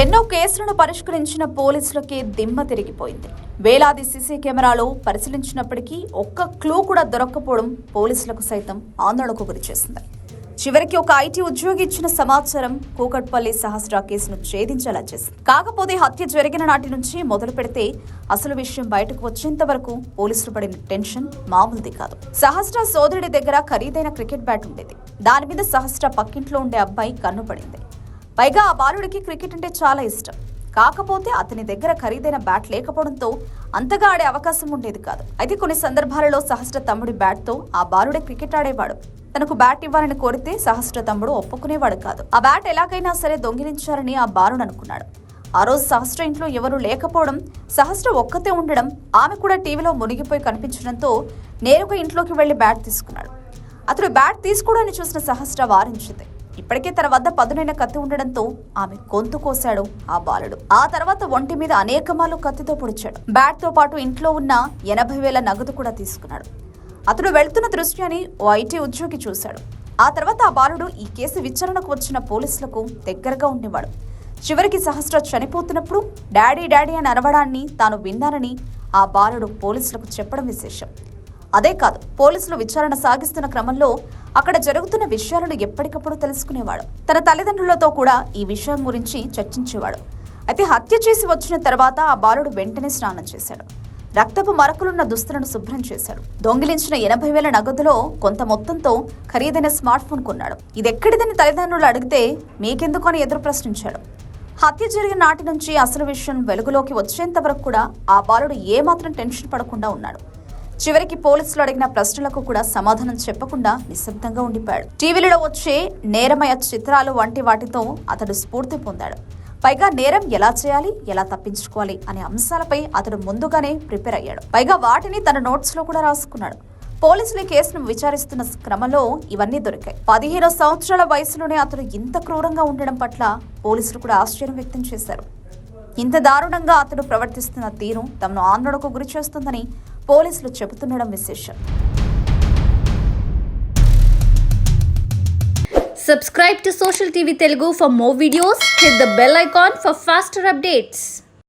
ఎన్నో కేసులను పరిష్కరించిన పోలీసులకే దిమ్మ తిరిగిపోయింది. వేలాది సీసీ కెమెరాలు పరిశీలించినప్పటికీ ఒక్క క్లూ కూడా దొరక్కపోవడం పోలీసులకు సైతం ఆందోళనకు గురిచేసింది చివరికి ఒక ఐటీ ఉద్యోగి ఇచ్చిన సమాచారం కూకట్పల్లి సహస్ర కేసును ఛేదించేలా చేసింది. కాకపోతే హత్య జరిగిన నాటి నుంచి మొదలు పెడితే అసలు విషయం బయటకు వచ్చేంత వరకు పోలీసులు పడిన టెన్షన్ మామూలుది కాదు. సహస్ర సోదరుడి దగ్గర ఖరీదైన క్రికెట్ బ్యాట్ ఉండేది. దాని మీద సహస్ర పక్కింట్లో ఉండే అబ్బాయి కన్ను పడింది. పైగా ఆ బాలుడికి క్రికెట్ అంటే చాలా ఇష్టం. కాకపోతే అతని దగ్గర ఖరీదైన బ్యాట్ లేకపోవడంతో అంతగా ఆడే అవకాశం ఉండేది కాదు. అయితే కొన్ని సందర్భాలలో సహస్ర తమ్ముడి బ్యాట్తో ఆ బాలుడే క్రికెట్ ఆడేవాడు. తనకు బ్యాట్ ఇవ్వాలని కోరితే సహస్ర తమ్ముడు ఒప్పుకునేవాడు కాదు. ఆ బ్యాట్ ఎలాగైనా సరే దొంగిలించారని ఆ బాలుడు అనుకున్నాడు. ఆ రోజు సహస్ర ఇంట్లో ఎవరూ లేకపోవడం సహస్ర ఒక్కతే ఉండడం ఆమె కూడా టీవీలో మునిగిపోయి కనిపించడంతో నేరుగా ఇంట్లోకి వెళ్ళి బ్యాట్ తీసుకున్నాడు. అతడు బ్యాట్ తీసుకోవడాన్ని చూసిన సహస్ర వారించింది. ఇప్పటికే తన వద్ద పదునైన కత్తి ఉండడంతో ఆమె గొంతు కోశాడు ఆ బాలుడు. ఆ తర్వాత ఒంటి మీద అనేక మార్లు కత్తితో పొడిచాడు. బ్యాట్తో పాటు ఇంట్లో ఉన్న ఎనభై వేల నగదు కూడా తీసుకున్నాడు. అతడు వెళ్తున్న దృశ్యాన్ని ఓ ఐటీ ఉద్యోగి చూశాడు. ఆ తర్వాత ఆ బాలుడు ఈ కేసు విచారణకు వచ్చిన పోలీసులకు దగ్గరగా ఉండేవాడు. చివరికి సహస్ర చనిపోతున్నప్పుడు డాడీ డాడీ అని అరవడాన్ని తాను విన్నానని ఆ బాలుడు పోలీసులకు చెప్పడం విశేషం. అదే కాదు పోలీసులు విచారణ సాగిస్తున్న క్రమంలో అక్కడ జరుగుతున్న విషయాలను ఎప్పటికప్పుడు తెలుసుకునేవాడు. తన తల్లిదండ్రులతో కూడా ఈ విషయం గురించి చర్చించేవాడు. అయితే హత్య చేసి వచ్చిన తర్వాత ఆ బాలుడు వెంటనే స్నానం చేశాడు. రక్తపు మరకలున్న దుస్తులను శుభ్రం చేశాడు. దొంగిలించిన ఎనభై వేల నగదులో కొంత మొత్తంతో ఖరీదైన స్మార్ట్ ఫోన్ కొన్నాడు. ఇది ఎక్కడిదని తల్లిదండ్రులు అడిగితే మీకెందుకు అని ఎదురు ప్రశ్నించాడు హత్య జరిగిన నాటి నుంచి అసలు విషయం వెలుగులోకి వచ్చేంత వరకు కూడా ఆ బాలుడు ఏమాత్రం టెన్షన్ పడకుండా ఉన్నాడు. చివరికి పోలీసులు అడిగిన ప్రశ్నలకు కూడా సమాధానం చెప్పకుండా నిశ్శబ్దంగా ఉండిపోయాడు. టీవీలలో వచ్చే నేరమయ చిత్రాలు వంటి వాటితో అతడు స్ఫూర్తి పొందాడు. పైగా నేరం ఎలా చేయాలి ఎలా తప్పించుకోవాలి అనే అంశాలపై అతడు ముందుగానే ప్రిపేర్ అయ్యాడు. పైగా వాటిని తన నోట్స్లో కూడా రాసుకున్నాడు. పోలీసులు కేసును విచారిస్తున్న క్రమంలో ఇవన్నీ దొరికాయి. పదిహేను సంవత్సరాల వయసులోనే అతడు ఇంత క్రూరంగా ఉండడం పట్ల పోలీసులు కూడా ఆశ్చర్యం వ్యక్తం చేశారు. ఇంత దారుణంగా అతడు ప్రవర్తిస్తున్న తీరు తమను ఆందోళనకు గురి చేస్తుందని పోలీసులు చెబుతుండడం విశేషం. Subscribe to social TV Telugu for more videos hit the bell icon for faster updates